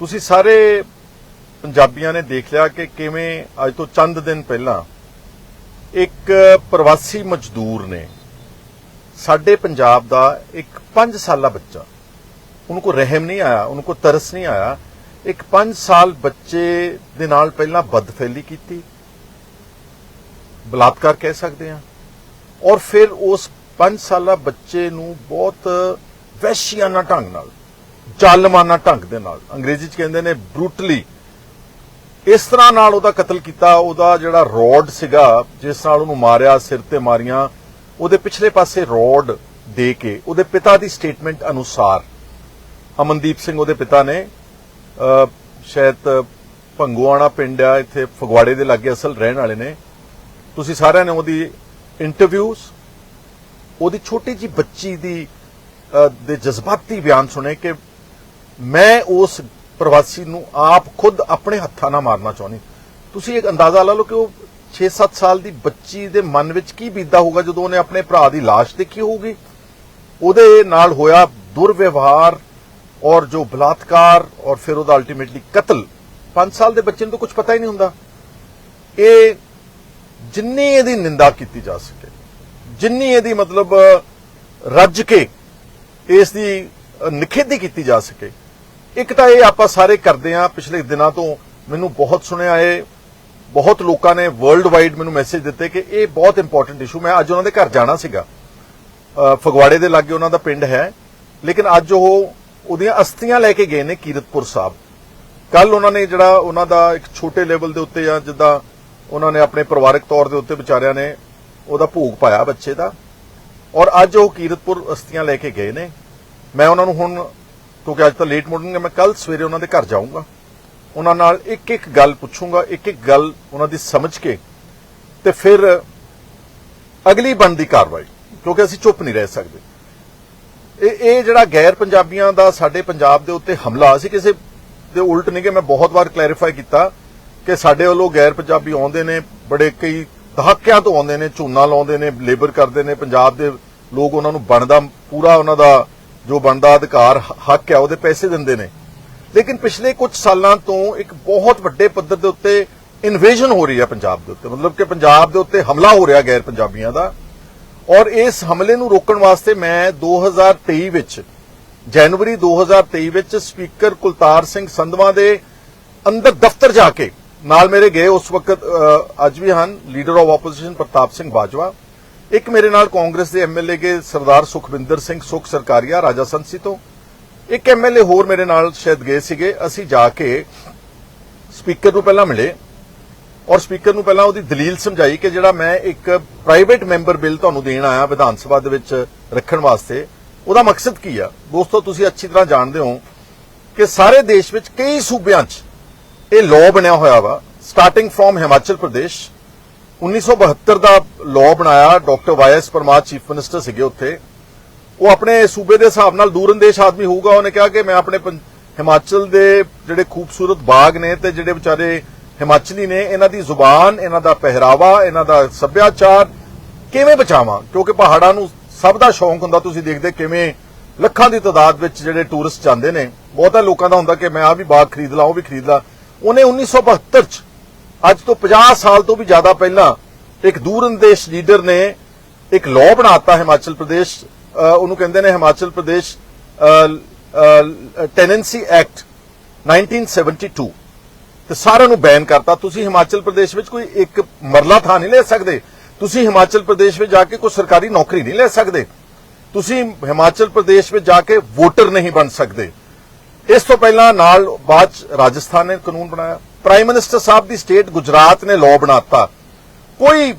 ਤੁਸੀਂ ਸਾਰੇ ਪੰਜਾਬੀਆਂ ਨੇ ਦੇਖ ਲਿਆ ਕਿ ਕਿਵੇਂ ਅੱਜ ਤੋਂ ਚੰਦ ਦਿਨ ਪਹਿਲਾਂ ਇੱਕ ਪ੍ਰਵਾਸੀ ਮਜ਼ਦੂਰ ਨੇ ਸਾਡੇ ਪੰਜਾਬ ਦਾ ਇੱਕ 5 ਸਾਲਾ ਬੱਚਾ, ਉਹਨੂੰ ਕੋ ਰਹਿਮ ਨਹੀਂ ਆਇਆ, ਉਹਨੂੰ ਕੋ ਤਰਸ ਨਹੀਂ ਆਇਆ, ਇੱਕ 5 ਸਾਲ ਬੱਚੇ ਦੇ ਨਾਲ ਪਹਿਲਾਂ ਬਦਫੈਲੀ ਕੀਤੀ, ਬਲਾਤਕਾਰ ਕਹਿ ਸਕਦੇ ਹਾਂ, ਔਰ ਫਿਰ ਉਸ 5 ਸਾਲਾ ਬੱਚੇ ਨੂੰ ਬਹੁਤ ਵਹਿਸ਼ੀਆਨਾ ਢੰਗ ਨਾਲ ਜ਼ਾਲਮਾਨਾ ਢੰਗ ਦੇ ਨਾਲ। ਅੰਗਰੇਜ਼ੀ ਚ ਕਹਿੰਦੇ ਨੇ ਬਰੂਟਲੀ ਇਸ ਤਰ੍ਹਾਂ ਨਾਲ ਉਹਦਾ ਕਤਲ ਕੀਤਾ, ਉਹਦਾ ਜਿਹੜਾ ਰੋਡ ਸੀਗਾ, ਜਿਸ ਨਾਲ ਉਹਨੂੰ ਮਾਰਿਆ, ਸਿਰ ਤੇ ਮਾਰੀਆਂ, ਉਹਦੇ ਪਿਛਲੇ ਪਾਸੇ ਰੋਡ ਦੇ ਕੇ, ਉਹਦੇ ਪਿਤਾ ਦੀ ਸਟੇਟਮੈਂਟ ਅਨੁਸਾਰ। ਅਮਨਦੀਪ ਸਿੰਘ ਉਹਦੇ ਪਿਤਾ ਨੇ ਸ਼ਾਇਦ ਭੰਗੂਆਣਾ ਪਿੰਡ ਆ, ਇੱਥੇ ਫਗਵਾੜੇ ਦੇ ਲਾਗੇ ਅਸਲ ਰਹਿਣ ਵਾਲੇ ਨੇ। ਤੁਸੀਂ ਸਾਰਿਆਂ ਨੇ ਉਹਦੀ ਇੰਟਰਵਿਊਜ਼ ਉਹਦੀ ਛੋਟੀ ਜੀ ਬੱਚੀ ਦੀ ਦੇ ਜਜ਼ਬਾਤੀ ਬਿਆਨ ਸੁਣੇ ਕਿ ਮੈਂ ਉਸ ਪ੍ਰਵਾਸੀ ਨੂੰ ਆਪ ਖੁਦ ਆਪਣੇ ਹੱਥਾਂ ਨਾਲ ਮਾਰਨਾ ਚਾਹੁੰਦੀ। ਤੁਸੀਂ ਇੱਕ ਅੰਦਾਜ਼ਾ ਲਾ ਲਓ ਕਿ ਉਹ 6-7 ਸਾਲ ਦੀ ਬੱਚੀ ਦੇ ਮਨ ਵਿੱਚ ਕੀ ਬੀਤਦਾ ਹੋਊਗਾ ਜਦੋਂ ਉਹਨੇ ਆਪਣੇ ਭਰਾ ਦੀ ਲਾਸ਼ ਦੇਖੀ ਹੋਊਗੀ? ਉਹਦੇ ਨਾਲ ਹੋਇਆ ਦੁਰਵਿਵਹਾਰ ਔਰ ਜੋ ਬਲਾਤਕਾਰ ਔਰ ਫਿਰ ਉਹਦਾ ਅਲਟੀਮੇਟਲੀ ਕਤਲ। 5 ਸਾਲ ਦੇ ਬੱਚੇ ਨੂੰ ਤਾਂ ਕੁਝ ਪਤਾ ਹੀ ਨਹੀਂ ਹੁੰਦਾ। ਇਹ ਜਿੰਨੀ ਇਹਦੀ ਨਿੰਦਾ ਕੀਤੀ ਜਾ ਸਕੇ, ਜਿੰਨੀ ਇਹਦੀ ਮਤਲਬ ਰੱਜ ਕੇ ਇਸ ਦੀ ਨਿਖੇਧੀ ਕੀਤੀ ਜਾ ਸਕੇ ਇੱਕ ਤਾਂ ਇਹ ਆਪਾਂ ਸਾਰੇ ਕਰਦੇ ਆ ਪਿਛਲੇ ਦਿਨਾਂ ਤੋਂ ਮੈਨੂੰ ਬਹੁਤ ਸੁਣਿਆ ਇਹ, ਬਹੁਤ ਲੋਕਾਂ ਨੇ ਵਰਲਡ ਵਾਈਡ ਮੈਨੂੰ ਮੈਸੇਜ ਦਿੱਤੇ ਕਿ ਇਹ ਬਹੁਤ ਇੰਪੋਰਟੈਂਟ ਇਸ਼ੂ ਮੈਂ ਅੱਜ ਉਹਨਾਂ ਦੇ ਘਰ ਜਾਣਾ ਸੀਗਾ। ਫਗਵਾੜੇ ਦੇ ਲਾਗੇ ਉਹਨਾਂ ਦਾ ਪਿੰਡ ਹੈ, ਲੇਕਿਨ ਅੱਜ ਉਹ ਉਹਦੀਆਂ ਅਸਥੀਆਂ ਲੈ ਕੇ ਗਏ ਨੇ ਕੀਰਤਪੁਰ ਸਾਹਿਬ। ਕੱਲ ਉਹਨਾਂ ਨੇ ਜਿਹੜਾ ਉਹਨਾਂ ਦਾ ਇੱਕ ਛੋਟੇ ਲੈਵਲ ਦੇ ਉੱਤੇ ਜਾਂ ਜਿੱਦਾਂ ਉਹਨਾਂ ਨੇ ਆਪਣੇ ਪਰਿਵਾਰਕ ਤੌਰ ਦੇ ਉੱਤੇ ਵਿਚਾਰਿਆਂ ਨੇ ਉਹਦਾ ਭੋਗ ਪਾਇਆ ਬੱਚੇ ਦਾ। ਔਰ ਅੱਜ ਉਹ ਕੀਰਤਪੁਰ ਅਸਥੀਆਂ ਲੈ ਕੇ ਗਏ ਨੇ। ਮੈਂ ਉਹਨਾਂ ਨੂੰ ਹੁਣ ਕਿਉਂਕਿ ਅੱਜ ਤਾਂ ਲੇਟ ਮਾਰਨਿੰਗ ਹੈ, ਮੈਂ ਕੱਲ ਸਵੇਰੇ ਉਹਨਾਂ ਦੇ ਘਰ ਜਾਊਂਗਾ। ਉਹਨਾਂ ਨਾਲ ਇੱਕ ਇੱਕ ਗੱਲ ਪੁੱਛੂੰਗਾ, ਇੱਕ ਇੱਕ ਗੱਲ ਉਹਨਾਂ ਦੀ ਸਮਝ ਕੇ ਤੇ ਫਿਰ ਅਗਲੀ ਬਣਦੀ ਕਾਰਵਾਈ, ਕਿਉਂਕਿ ਅਸੀਂ ਚੁੱਪ ਨਹੀਂ ਰਹਿ ਸਕਦੇ। ਇਹ ਇਹ ਜਿਹੜਾ ਗੈਰ ਪੰਜਾਬੀਆਂ ਦਾ ਸਾਡੇ ਪੰਜਾਬ ਦੇ ਉੱਤੇ ਹਮਲਾ, ਅਸੀਂ ਕਿਸੇ ਦੇ ਉਲਟ ਨਹੀਂ ਕਿ ਮੈਂ ਬਹੁਤ ਵਾਰ ਕਲੈਰੀਫਾਈ ਕੀਤਾ ਕਿ ਸਾਡੇ ਵੱਲੋਂ ਗੈਰ ਪੰਜਾਬੀ ਆਉਂਦੇ ਨੇ, ਬੜੇ ਕਈ ਦਹਾਕਿਆਂ ਤੋਂ ਆਉਂਦੇ ਨੇ, ਝੋਨਾ ਲਾਉਂਦੇ ਨੇ ਲੇਬਰ ਕਰਦੇ ਨੇ, ਪੰਜਾਬ ਦੇ ਲੋਕ ਉਹਨਾਂ ਨੂੰ ਬਣਦਾ ਪੂਰਾ ਉਹਨਾਂ ਦਾ ਜੋ ਬਣਦਾ ਅਧਿਕਾਰ ਹੱਕ ਹੈ, ਉਹਦੇ ਪੈਸੇ ਦਿੰਦੇ ਨੇ। ਲੇਕਿਨ ਪਿਛਲੇ ਕੁਝ ਸਾਲਾਂ ਤੋਂ ਇੱਕ ਬਹੁਤ ਵੱਡੇ ਪੱਧਰ ਦੇ ਉੱਤੇ ਇਨਵੇਜਨ ਹੋ ਰਹੀ ਹੈ ਪੰਜਾਬ ਦੇ ਉੱਤੇ। ਮਤਲਬ ਕਿ ਪੰਜਾਬ ਦੇ ਉੱਤੇ ਹਮਲਾ ਹੋ ਰਿਹਾ ਗੈਰ ਪੰਜਾਬੀਆਂ ਦਾ। ਔਰ ਇਸ ਹਮਲੇ ਨੂੰ ਰੋਕਣ ਵਾਸਤੇ ਮੈਂ 2023 ਵਿੱਚ, ਜਨਵਰੀ 2023 ਵਿੱਚ ਸਪੀਕਰ ਕੁਲਤਾਰ ਸਿੰਘ ਸੰਧਵਾ ਦੇ ਅੰਦਰ ਦਫ਼ਤਰ ਜਾ ਕੇ ਨਾਲ ਮੇਰੇ ਗਏ। ਉਸ ਵਕਤ ਅੱਜ ਵੀ ਹਨ leader of opposition Pratap Singh Bajwa. ਇੱਕ ਮੇਰੇ ਨਾਲ ਕਾਂਗਰਸ ਦੇ ਐਮਐਲਏ ਕੇ ਸਰਦਾਰ ਸੁਖਵਿੰਦਰ ਸਿੰਘ ਸੁਖ ਸਰਕਾਰੀਆ ਰਾਜਾ ਸੰਸੀ ਤੋਂ। ਇੱਕ ਐਮਐਲਏ ਹੋਰ ਮੇਰੇ ਨਾਲ ਸ਼ਾਇਦ ਗਏ ਸੀਗੇ। ਅਸੀਂ ਜਾ ਕੇ ਸਪੀਕਰ ਨੂੰ ਪਹਿਲਾਂ ਮਿਲੇ ਔਰ ਸਪੀਕਰ ਨੂੰ ਪਹਿਲਾਂ ਉਹਦੀ ਦਲੀਲ ਸਮਝਾਈ ਕਿ ਜਿਹੜਾ ਮੈਂ ਇੱਕ ਪ੍ਰਾਈਵੇਟ ਮੈਂਬਰ ਬਿੱਲ ਤੁਹਾਨੂੰ ਦੇਣ ਆਇਆ ਵਿਧਾਨ ਸਭਾ ਦੇ ਵਿੱਚ ਰੱਖਣ ਵਾਸਤੇ, ਉਹਦਾ ਮਕਸਦ ਕੀ ਆ? ਦੋਸਤੋ, ਤੁਸੀਂ ਅੱਛੀ ਤਰ੍ਹਾਂ ਜਾਣਦੇ ਹੋ ਕਿ ਸਾਰੇ ਦੇਸ਼ ਵਿੱਚ ਕਈ ਸੂਬਿਆਂ 'ਚ ਇਹ ਲਾਅ ਬਣਿਆ ਹੋਇਆ ਵਾ। ਸਟਾਰਟਿੰਗ ਫਰੋਮ ਹਿਮਾਚਲ ਪ੍ਰਦੇਸ਼ 1972 ਦਾ ਲਾਅ ਬਣਾਇਆ doctor YS Parmar chief minister ਸੀਗੇ ਉੱਥੇ। ਉਹ ਆਪਣੇ ਸੂਬੇ ਦੇ ਹਿਸਾਬ ਨਾਲ ਦੂਰਅੰਦੇਸ਼ ਆਦਮੀ ਹੋਊਗਾ, ਉਹਨੇ ਕਿਹਾ ਕਿ ਮੈਂ ਆਪਣੇ ਹਿਮਾਚਲ ਦੇ ਜਿਹੜੇ ਖੂਬਸੂਰਤ ਬਾਗ ਨੇ ਤੇ ਜਿਹੜੇ ਵਿਚਾਰੇ ਹਿਮਾਚਲੀ ਨੇ, ਇਹਨਾਂ ਦੀ ਜ਼ੁਬਾਨ, ਇਹਨਾਂ ਦਾ ਪਹਿਰਾਵਾ, ਇਹਨਾਂ ਦਾ ਸੱਭਿਆਚਾਰ ਕਿਵੇਂ ਬਚਾਵਾਂ? ਕਿਉਂਕਿ ਪਹਾੜਾਂ ਨੂੰ ਸਭ ਦਾ ਸ਼ੌਂਕ ਹੁੰਦਾ, ਤੁਸੀਂ ਦੇਖਦੇ ਕਿਵੇਂ ਲੱਖਾਂ ਦੀ ਤਾਦਾਦ ਵਿੱਚ ਜਿਹੜੇ ਟੂਰਿਸਟ ਜਾਂਦੇ ਨੇ। ਬਹੁਤਾ ਲੋਕਾਂ ਦਾ ਹੁੰਦਾ ਕਿ ਮੈਂ ਆ ਵੀ ਬਾਗ ਖਰੀਦ ਲਾਂ, ਉਹ ਵੀ ਖਰੀਦ ਲਾਂ। ਉਹਨੇ 1972 ਚ ਅੱਜ ਤੋਂ 50 ਸਾਲ ਤੋਂ ਵੀ ਜ਼ਿਆਦਾ ਪਹਿਲਾਂ ਇੱਕ ਦੂਰਅੰਦੇਸ਼ ਲੀਡਰ ਨੇ ਇੱਕ ਲਾਅ ਬਣਾਤਾ ਹਿਮਾਚਲ ਪ੍ਰਦੇਸ਼ ਉਹਨੂੰ ਕਹਿੰਦੇ ਨੇ ਹਿਮਾਚਲ ਪ੍ਰਦੇਸ਼ ਟੈਨੈਂਸੀ ਐਕਟ 1972 ਤੇ ਸਾਰਿਆਂ ਨੂੰ ਬੈਨ ਕਰਤਾ। ਤੁਸੀਂ ਹਿਮਾਚਲ ਪ੍ਰਦੇਸ਼ ਵਿੱਚ ਕੋਈ ਇੱਕ ਮਰਲਾ ਥਾਂ ਨਹੀਂ ਲੈ ਸਕਦੇ। ਤੁਸੀਂ ਹਿਮਾਚਲ ਪ੍ਰਦੇਸ਼ ਵਿੱਚ ਜਾ ਕੇ ਕੋਈ ਸਰਕਾਰੀ ਨੌਕਰੀ ਨਹੀਂ ਲੈ ਸਕਦੇ। ਤੁਸੀਂ ਹਿਮਾਚਲ ਪ੍ਰਦੇਸ਼ ਵਿੱਚ ਜਾ ਕੇ ਵੋਟਰ ਨਹੀਂ ਬਣ ਸਕਦੇ। ਇਸ ਤੋਂ ਪਹਿਲਾਂ ਨਾਲ ਬਾਅਦ 'ਚ ਰਾਜਸਥਾਨ ਨੇ ਕਾਨੂੰਨ ਬਣਾਇਆ। ਪ੍ਰਾਈਮ ਮਿਨਿਸਟਰ ਸਾਹਿਬ ਦੀ ਸਟੇਟ ਗੁਜਰਾਤ ਨੇ ਲਾਅ ਬਣਾਤਾ। ਕੋਈ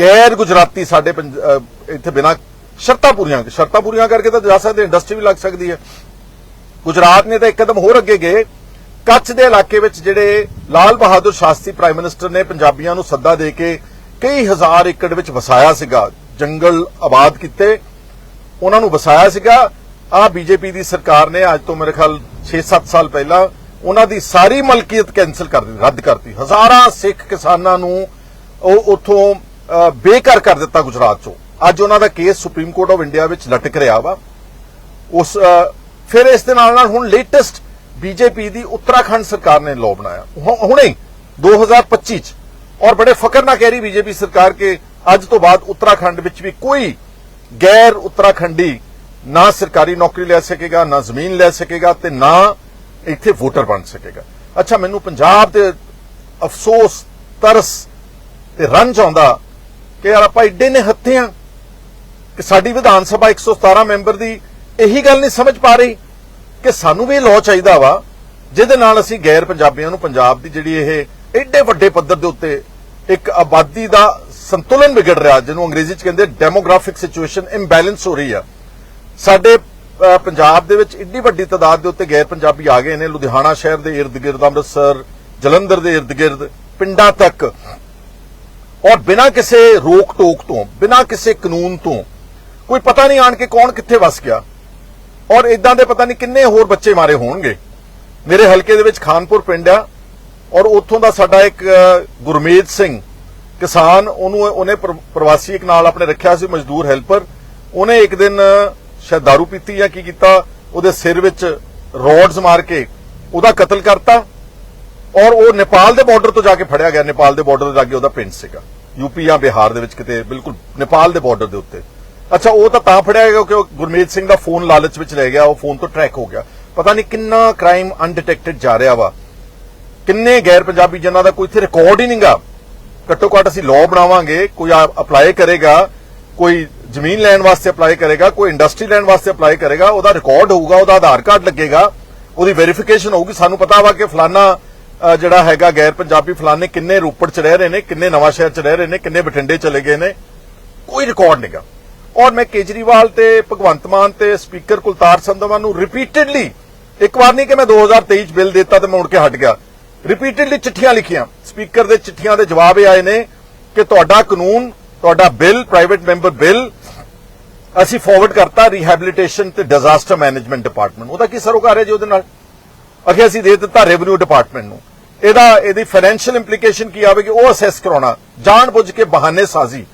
ਗੈਰ ਗੁਜਰਾਤੀ ਸਾਡੇ ਪੰਜ- ਇੱਥੇ ਬਿਨਾ ਸ਼ਰਤਾਂ ਪੂਰੀਆਂ ਸ਼ਰਤਾਂ ਪੂਰੀਆਂ ਕਰਕੇ ਤਾਂ ਜਾ ਸਕਦੇ ਇੰਡਸਟਰੀ ਵੀ ਲੱਗ ਸਕਦੀ ਹੈ। ਗੁਜਰਾਤ ਨੇ ਤਾਂ ਇੱਕਦਮ ਹੋਰ ਅੱਗੇ ਗਏ। ਕੱਛ ਦੇ ਇਲਾਕੇ ਵਿੱਚ ਜਿਹੜੇ ਲਾਲ ਬਹਾਦਰ ਸ਼ਾਸਤਰੀ ਪ੍ਰਾਈਮ ਮਿਨਿਸਟਰ ਨੇ ਪੰਜਾਬੀਆਂ ਨੂੰ ਸੱਦਾ ਦੇ ਕੇ ਕਈ ਹਜ਼ਾਰ ਏਕੜ ਵਿੱਚ ਵਸਾਇਆ ਸੀਗਾ। ਜੰਗਲ ਆਬਾਦ ਕੀਤੇ। ਉਹਨਾਂ ਨੂੰ ਵਸਾਇਆ ਸੀਗਾ। ਆ ਬੀਜੇਪੀ ਦੀ ਸਰਕਾਰ ਨੇ ਅੱਜ ਤੋਂ ਮੇਰੇ ਖਿਆਲ 6-7 ਸਾਲ ਪਹਿਲਾਂ ਉਹਨਾਂ ਦੀ ਸਾਰੀ ਮਲਕੀਅਤ ਕੈਨਸਲ ਕਰ ਦਿੱਤੀ, ਰੱਦ ਕਰਤੀ। ਹਜ਼ਾਰਾਂ ਸਿੱਖ ਕਿਸਾਨਾਂ ਨੂੰ ਉਹ ਉਥੋਂ ਬੇਘਰ ਕਰ ਦਿੱਤਾ ਗੁਜਰਾਤ ਚੋਂ। ਅੱਜ ਉਹਨਾਂ ਦਾ case supreme court of India ਵਿੱਚ ਲਟਕ ਰਿਹਾ ਵਾ। ਉਸ ਫਿਰ ਇਸ ਦੇ ਨਾਲ ਨਾਲ ਹੁਣ ਲੇਟੈਸਟ ਬੀਜੇਪੀ ਦੀ ਉੱਤਰਾਖੰਡ ਸਰਕਾਰ ਨੇ ਲਾਅ ਬਣਾਇਆ। ਹੁ- ਹੁਣੇ ਹੀ 2025 ਚ। ਔਰ ਬੜੇ ਫਖਰ ਨਾਲ ਕਹਿ ਰਹੀ ਬੀਜੇਪੀ ਸਰਕਾਰ ਕਿ ਅੱਜ ਤੋਂ ਬਾਅਦ ਉੱਤਰਾਖੰਡ ਵਿੱਚ ਵੀ ਕੋਈ ਗੈਰ ਉੱਤਰਾਖੰਡੀ ਨਾ ਸਰਕਾਰੀ ਨੌਕਰੀ ਲੈ ਸਕੇਗਾ, ਨਾ ਜ਼ਮੀਨ ਲੈ ਸਕੇਗਾ ਤੇ ਨਾ ਇੱਥੇ ਵੋਟਰ ਬਣ ਸਕੇਗਾ। ਅੱਛਾ, ਮੈਨੂੰ ਪੰਜਾਬ ਦੇ ਅਫਸੋਸ, ਤਰਸ ਤੇ ਰੰਜ ਆਉਂਦਾ ਕਿ ਯਾਰ ਆਪਾਂ ਇੱਡੇ ਨੇ ਹੱਥੇ ਆ ਕਿ ਸਾਡੀ ਵਿਧਾਨ ਸਭਾ 117 ਮੈਂਬਰ ਦੀ ਇਹੀ ਗੱਲ ਨਹੀਂ ਸਮਝ ਪਾ ਰਹੀ ਕਿ ਸਾਨੂੰ ਵੀ ਇਹ ਲਾਅ ਚਾਹੀਦਾ ਵਾ, ਜਿਹਦੇ ਨਾਲ ਅਸੀਂ ਗੈਰ ਪੰਜਾਬੀਆਂ ਨੂੰ ਪੰਜਾਬ ਦੀ ਜਿਹੜੀ ਇਹ ਏਡੇ ਵੱਡੇ ਪੱਧਰ ਦੇ ਉੱਤੇ ਇੱਕ ਆਬਾਦੀ ਦਾ ਸੰਤੁਲਨ ਵਿਗੜ ਰਿਹਾ, ਜਿਹਨੂੰ ਅੰਗਰੇਜ਼ੀ ਚ ਕਹਿੰਦੇ ਡੈਮੋਗ੍ਰਾਫਿਕ ਸਿਚੁਏਸ਼ਨ ਇੰਬੈਲੈਂਸ ਹੋ ਰਹੀ ਆ। ਸਾਡੇ ਪੰਜਾਬ ਦੇ ਵਿੱਚ ਏਡੀ ਵੱਡੀ ਤਾਦਾਦ ਦੇ ਉੱਤੇ ਗੈਰ ਪੰਜਾਬੀ ਆ ਗਏ ਨੇ। ਲੁਧਿਆਣਾ ਸ਼ਹਿਰ ਦੇ ird-gird ਅੰਮ੍ਰਿਤਸਰ, ਜਲੰਧਰ ਦੇ ird-gird ਪਿੰਡਾਂ ਤੱਕ। ਔਰ ਬਿਨਾਂ ਕਿਸੇ ਰੋਕ ਟੋਕ ਤੋਂ, ਬਿਨਾਂ ਕਿਸੇ ਕਾਨੂੰਨ ਤੋਂ, ਕੋਈ ਪਤਾ ਨਹੀਂ ਆਣ ਕੇ ਕੌਣ ਕਿੱਥੇ ਵਸ ਗਿਆ। ਔਰ ਇਦਾਂ ਦੇ ਪਤਾ ਨਹੀਂ ਕਿੰਨੇ ਹੋਰ ਬੱਚੇ ਮਾਰੇ ਹੋਣਗੇ। ਮੇਰੇ ਹਲਕੇ ਦੇ ਵਿੱਚ ਖਾਨਪੁਰ ਪਿੰਡ ਆ, ਔਰ ਉੱਥੋਂ ਦਾ ਸਾਡਾ ਇੱਕ ਗੁਰਮੇਜ ਸਿੰਘ ਕਿਸਾਨ, ਉਹਨੂੰ ਉਹਨੇ ਪ੍ਰਵਾਸੀ ਇੱਕ ਨਾਲ ਆਪਣੇ ਰੱਖਿਆ ਸੀ, ਮਜ਼ਦੂਰ ਹੈਲਪਰ। ਉਹਨੇ ਇੱਕ ਦਿਨ ਸ਼ਾਇਦ दारू ਪੀਤੀ ਜਾਂ ਕੀ ਕੀਤਾ, ਉਹਦੇ ਸਿਰ ਵਿੱਚ ਰੋਡਸ ਮਾਰ ਕੇ ਉਹਦਾ ਕਤਲ ਕਰਤਾ ਔਰ ਉਹ ਨੇਪਾਲ ਦੇ ਬਾਰਡਰ ਤੋਂ ਜਾ ਕੇ ਫੜਿਆ ਗਿਆ। ਨੇਪਾਲ ਦੇ ਬਾਰਡਰ ਤੋਂ ਜਾ ਉਹਦਾ ਪਿੰਡ ਸੀਗਾ। ਯੂਪੀ ਜਾਂ ਬਿਹਾਰ ਦੇ ਵਿੱਚ ਕਿਤੇ, ਬਿਲਕੁਲ ਨੇਪਾਲ ਦੇ ਬਾਰਡਰ ਦੇ ਉੱਤੇ। ਅੱਛਾ, ਉਹ ਤਾਂ ਤਾਂ ਫੜਿਆ ਗਿਆ ਕਿਉਂਕਿ ਉਹ ਗੁਰਮੀਤ ਸਿੰਘ ਦਾ ਫੋਨ ਲਾਲਚ ਵਿੱਚ ਲੈ ਗਿਆ, ਉਹ ਫੋਨ ਤੋਂ ਟਰੈਕ ਹੋ ਗਿਆ। ਪਤਾ ਨਹੀਂ ਕਿੰਨਾ ਕ੍ਰਾਈਮ ਅਨਡਿਟੈਕਟਡ ਜਾ ਰਿਹਾ ਵਾ। ਕਿੰਨੇ ਗੈਰ ਪੰਜਾਬੀ ਜਿਨ੍ਹਾਂ ਦਾ ਕੋਈ ਇੱਥੇ ਰਿਕਾਰਡ ਹੀ ਨਹੀਂਗਾ ਘੱਟੋ ਘੱਟ ਅਸੀਂ ਲਾਅ ਬਣਾਵਾਂਗੇ, ਕੋਈ ਅਪਲਾਈ ਕਰੇਗਾ, ਕੋਈ ਜ਼ਮੀਨ ਲੈਣ ਵਾਸਤੇ ਅਪਲਾਈ ਕਰੇਗਾ, ਕੋਈ ਇੰਡਸਟਰੀ ਲੈਣ ਵਾਸਤੇ ਅਪਲਾਈ ਕਰੇਗਾ, ਉਹਦਾ ਰਿਕਾਰਡ ਹੋਊਗਾ, ਉਹਦਾ ਆਧਾਰ ਕਾਰਡ ਲੱਗੇਗਾ, ਉਹਦੀ ਵੈਰੀਫਿਕੇਸ਼ਨ ਹੋਊਗੀ। ਸਾਨੂੰ ਪਤਾ ਵਾ ਕਿ ਫਲਾਨਾ ਜਿਹੜਾ ਹੈਗਾ ਗੈਰ ਪੰਜਾਬੀ, ਫਲਾਨੇ ਕਿੰਨੇ ਰੋਪੜ ਚ ਰਹਿ ਰਹੇ ਨੇ, ਕਿੰਨੇ ਨਵਾਂ ਸ਼ਹਿਰ ਚ ਰਹਿ ਰਹੇ ਨੇ, ਕਿੰਨੇ ਬਠਿੰਡੇ ਚਲੇ ਗਏ ਨੇ, ਕੋਈ ਰਿਕਾਰਡ ਨਹੀਂਗਾ ਔਰ ਮੈਂ ਕੇਜਰੀਵਾਲ ਤੇ ਭਗਵੰਤ ਮਾਨ ਤੇ ਸਪੀਕਰ ਕੁਲਤਾਰ ਸੰਧਵਾ ਨੂੰ ਰਿਪੀਟਡਲੀ ਇੱਕ ਵਾਰ ਨਹੀਂ ਕਿ ਮੈਂ 2023 ਚ ਬਿੱਲ ਦਿੱਤਾ ਤੇ ਮੈਂ ਮੁੜ ਕੇ ਹਟ ਗਿਆ। ਰਿਪੀਟਡਲੀ ਚਿੱਠੀਆਂ ਲਿਖੀਆਂ। ਸਪੀਕਰ ਦੇ ਚਿੱਠੀਆਂ ਦੇ ਜਵਾਬ ਇਹ ਆਏ ਨੇ ਕਿ ਤੁਹਾਡਾ ਕਾਨੂੰਨ, ਤੁਹਾਡਾ ਬਿੱਲ ਪ੍ਰਾਈਵੇਟ ਮੈਂਬਰ ਬਿੱਲ ਅਸੀਂ ਫਾਰਵਰਡ ਕਰਤਾ ਰੀਹੈਬਿਲਿਟੇਸ਼ਨ ਤੇ ਡਿਜ਼ਾਸਟਰ ਮੈਨੇਜਮੈਂਟ ਡਿਪਾਰਟਮੈਂਟ ਉਹਦਾ ਕੀ ਸਰੋਕਾਰ ਹੈ ਜੀ ਉਹਦੇ ਨਾਲ? ਅਗੇ ਅਸੀਂ ਦੇ ਦਿੱਤਾ ਰੈਵਨਿਊ ਡਿਪਾਰਟਮੈਂਟ ਨੂੰ। ਇਹਦਾ, ਇਹਦੀ ਫਾਈਨੈਂਸ਼ੀਅਲ ਇੰਪਲੀਕੇਸ਼ਨ ਕੀ ਆਵੇਗੀ? ਉਹ ਅਸੈਸ ਕਰਾਉਣਾ। ਜਾਣ ਬੁੱਝ ਕੇ ਬਹਾਨੇ ਸਾਜ਼ੀ